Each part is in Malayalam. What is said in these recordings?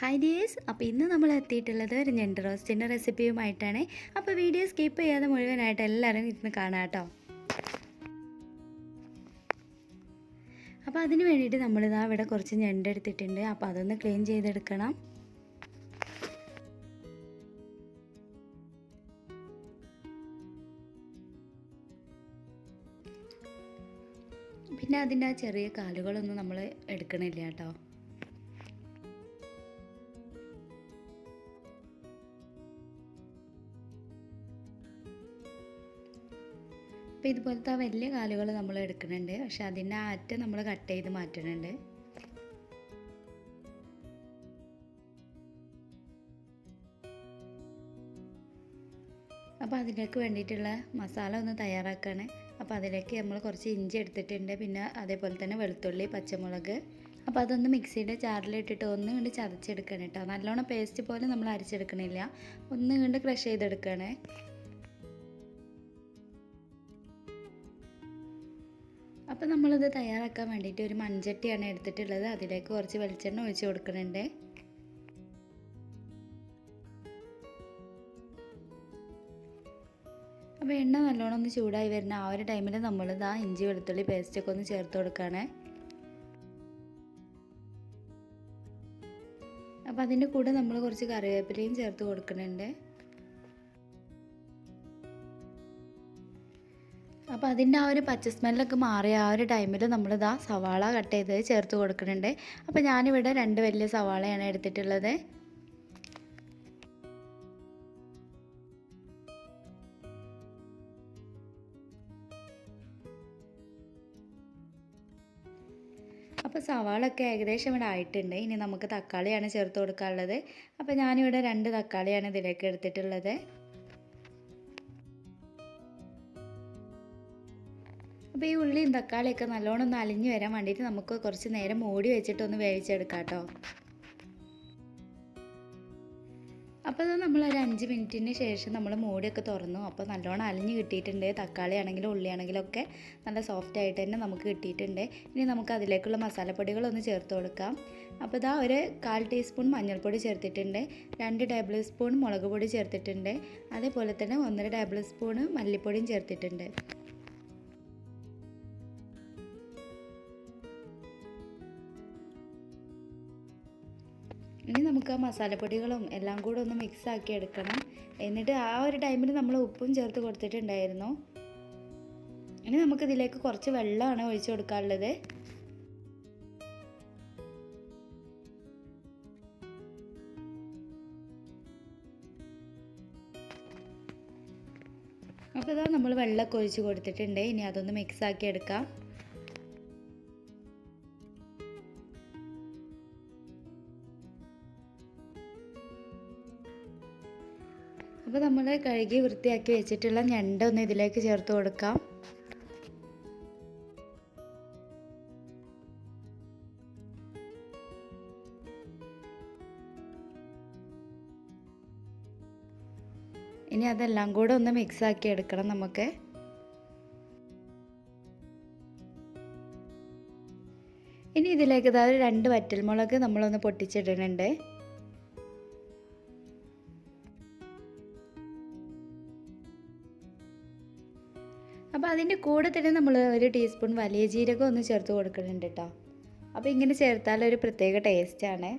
ഹായ് ഡിയേഴ്സ് അപ്പോൾ ഇന്ന് നമ്മൾ എത്തിയിട്ടുള്ളത് ഒരു ഞണ്ട് റോസ്റ്റിന്റെ റെസിപ്പിയുമായിട്ടാണ് അപ്പോൾ വീഡിയോ സ്കിപ്പ് ചെയ്യാതെ മുഴുവനായിട്ട് എല്ലാവരും ഇരുന്ന് കാണാം കേട്ടോ. അപ്പോൾ അതിന് വേണ്ടിയിട്ട് നമ്മളിതാ ഇവിടെ കുറച്ച് ഞണ്ട് എടുത്തിട്ടുണ്ട്. അപ്പോൾ അതൊന്ന് ക്ലീൻ ചെയ്തെടുക്കണം. പിന്നെ അതിന്റെ ആ ചെറിയ കാലുകളൊന്നും നമ്മൾ എടുക്കണില്ല കേട്ടോ. അപ്പോൾ ഇതുപോലത്തെ ആ വലിയ കാലുകൾ നമ്മൾ എടുക്കുന്നുണ്ട്. പക്ഷെ അതിന്റെ ആറ്റ് നമ്മൾ കട്ട് ചെയ്ത് മാറ്റുന്നുണ്ട്. അപ്പോൾ അതിലേക്ക് വേണ്ടിയിട്ടുള്ള മസാല ഒന്ന് തയ്യാറാക്കുകയാണ് അപ്പോൾ അതിലേക്ക് നമ്മൾ കുറച്ച് ഇഞ്ചി എടുത്തിട്ടുണ്ട്. പിന്നെ അതേപോലെ തന്നെ വെളുത്തുള്ളി പച്ചമുളക്. അപ്പോൾ അതൊന്ന് മിക്സിയുടെ ജാറിലിട്ടിട്ട് ഒന്ന് കണ്ട് ചതച്ചെടുക്കണം കേട്ടോ. നല്ലോണം പേസ്റ്റ് പോലെ നമ്മൾ അരച്ചെടുക്കണില്ല. ഒന്ന് കണ്ട് ക്രഷ് ചെയ്തെടുക്കണേ. അപ്പോൾ നമ്മളിത് തയ്യാറാക്കാൻ വേണ്ടിയിട്ട് ഒരു മൺചട്ടിയാണ് എടുത്തിട്ടുള്ളത്. അതിലേക്ക് കുറച്ച് വെളിച്ചെണ്ണ ഒഴിച്ച് കൊടുക്കുന്നുണ്ട്. അപ്പോൾ എണ്ണ നല്ലോണം ഒന്ന് ചൂടായി വരുന്ന ആ ഒരു ടൈമിൽ നമ്മളിത് ആ ഇഞ്ചി വെളുത്തുള്ളി പേസ്റ്റൊക്കെ ഒന്ന് ചേർത്ത് കൊടുക്കുകയാണ് അപ്പോൾ അതിന്റെ കൂടെ നമ്മൾ കുറച്ച് കറിവേപ്പിലയും ചേർത്ത് കൊടുക്കുന്നുണ്ട്. അപ്പോൾ അതിന്റെ ആ ഒരു പച്ച സ്മെല്ലൊക്കെ മാറിയ ആ ഒരു ടൈമിൽ നമ്മളിതാ സവാള കട്ട് ചെയ്ത് ചേർത്ത് കൊടുക്കുന്നുണ്ട്. അപ്പോൾ ഞാനിവിടെ രണ്ട് വലിയ സവാളയാണ് എടുത്തിട്ടുള്ളത്. അപ്പോൾ സവാളൊക്കെ ഏകദേശം ഇവിടെ ആയിട്ടുണ്ട്. ഇനി നമുക്ക് തക്കാളിയാണ് ചേർത്ത് കൊടുക്കാനുള്ളത്. അപ്പോൾ ഞാനിവിടെ രണ്ട് തക്കാളിയാണ് ഇതിലേക്ക് എടുത്തിട്ടുള്ളത്. അപ്പോൾ ഈ ഉള്ളിയും തക്കാളിയൊക്കെ നല്ലോണം ഒന്ന് അലിഞ്ഞു വരാൻ വേണ്ടിയിട്ട് നമുക്ക് കുറച്ച് നേരം മൂടി വെച്ചിട്ട് ഒന്ന് വേവിച്ചെടുക്കാം കേട്ടോ. അപ്പോൾ അത് നമ്മൾ ഒരു അഞ്ച് മിനിറ്റിന് ശേഷം നമ്മൾ മൂടിയൊക്കെ തുറന്നു. അപ്പോൾ നല്ലോണം അലിഞ്ഞ് കിട്ടിയിട്ടുണ്ട്. തക്കാളി ആണെങ്കിലും ഉള്ളി ആണെങ്കിലും ഒക്കെ നല്ല സോഫ്റ്റ് ആയിട്ട് തന്നെ നമുക്ക് കിട്ടിയിട്ടുണ്ട്. ഇനി നമുക്ക് അതിലേക്കുള്ള മസാലപ്പൊടികളൊന്ന് ചേർത്ത് കൊടുക്കാം. അപ്പോൾ ഇതാ ഒരു കാൽ ടീസ്പൂൺ മഞ്ഞൾപ്പൊടി ചേർത്തിട്ടുണ്ട്. രണ്ട് ടേബിൾ സ്പൂൺ മുളക് പൊടി ചേർത്തിട്ടുണ്ട്. അതേപോലെ തന്നെ ഒന്നര ടേബിൾ സ്പൂൺ മല്ലിപ്പൊടിയും ചേർത്തിട്ടുണ്ട്. ഇനി നമുക്ക് ആ മസാലപ്പൊടികളും എല്ലാം കൂടെ ഒന്ന് മിക്സ് ആക്കി എടുക്കണം. എന്നിട്ട് ആ ഒരു ടൈമിൽ നമ്മൾ ഉപ്പും ചേർത്ത് കൊടുത്തിട്ടുണ്ടായിരുന്നു. ഇനി നമുക്ക് ഇതിലേക്ക് കുറച്ച് വെള്ളമാണ് ഒഴിച്ചു കൊടുക്കാനുള്ളത്. അപ്പോൾ ഇതാ നമ്മൾ വെള്ളമൊക്കെ ഒഴിച്ച് കൊടുത്തിട്ടുണ്ട്. ഇനി അതൊന്ന് മിക്സ് ആക്കി എടുക്കാം. അപ്പോൾ നമ്മൾ കഴുകി വൃത്തിയാക്കി വെച്ചിട്ടുള്ള ഞണ്ട് ഒന്ന് ഇതിലേക്ക് ചേർത്ത് കൊടുക്കാം. ഇനി അതെല്ലാം കൂടെ ഒന്ന് മിക്സ് ആക്കി എടുക്കണം നമുക്ക്. ഇനി ഇതിലേക്ക് ഇതാ രണ്ട് വറ്റൽമുളക് നമ്മളൊന്ന് പൊട്ടിച്ചിടുന്നുണ്ട്. അപ്പോൾ അതിന്റെ കൂടെ തന്നെ നമ്മൾ ഒരു ടീസ്പൂൺ വലിയ ജീരകം ഒന്ന് ചേർത്ത് കൊടുക്കുന്നുണ്ട് കേട്ടോ അപ്പോൾ ഇങ്ങനെ ചേർത്താൽ ഒരു പ്രത്യേക ടേസ്റ്റാണ്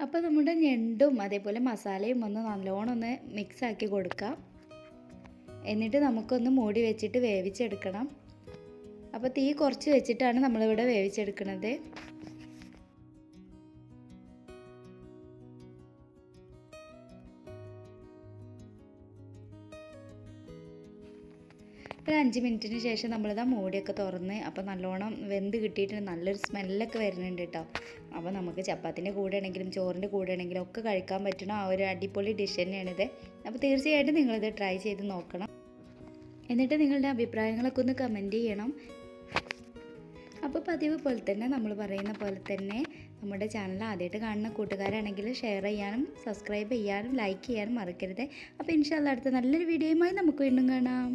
അപ്പോൾ നമ്മുടെ ഞണ്ടും അതേപോലെ മസാലയും ഒന്ന് നല്ലോണം ഒന്ന് മിക്സ് ആക്കി കൊടുക്കാം. എന്നിട്ട് നമുക്കൊന്ന് മൂടി വെച്ചിട്ട് വേവിച്ചെടുക്കണം. അപ്പോൾ തീ കുറച്ച് വെച്ചിട്ടാണ് നമ്മളിവിടെ വേവിച്ചെടുക്കുന്നത് ഒരു അഞ്ച് മിനിറ്റിന് ശേഷം നമ്മളിതാ മൂടിയൊക്കെ തുറന്ന് അപ്പോൾ നല്ലോണം വെന്ത് കിട്ടിയിട്ട് നല്ലൊരു സ്മെല്ലൊക്കെ വരുന്നുണ്ട് കേട്ടോ അപ്പോൾ നമുക്ക് ചപ്പാത്തിന്റെ കൂടെ ആണെങ്കിലും ചോറിന്റെ കൂടെ ആണെങ്കിലും ഒക്കെ കഴിക്കാൻ പറ്റണ ആ ഒരു അടിപൊളി ഡിഷ് തന്നെയാണിത്. അപ്പോൾ തീർച്ചയായിട്ടും നിങ്ങളിത് ട്രൈ ചെയ്ത് നോക്കണം. എന്നിട്ട് നിങ്ങളുടെ അഭിപ്രായങ്ങളൊക്കെ ഒന്ന് കമന്റ് ചെയ്യണം. അപ്പോൾ പതിവ് പോലെ തന്നെ നമ്മൾ പറയുന്ന പോലെ തന്നെ നമ്മുടെ ചാനൽ ആദ്യമായിട്ട് കാണുന്ന കൂട്ടുകാരാണെങ്കിൽ ഷെയർ ചെയ്യാനും സബ്സ്ക്രൈബ് ചെയ്യാനും ലൈക്ക് ചെയ്യാനും മറക്കരുത്. അപ്പോൾ ഇൻഷാല്ല അടുത്ത നല്ലൊരു വീഡിയോയുമായി നമുക്ക് വീണ്ടും കാണാം.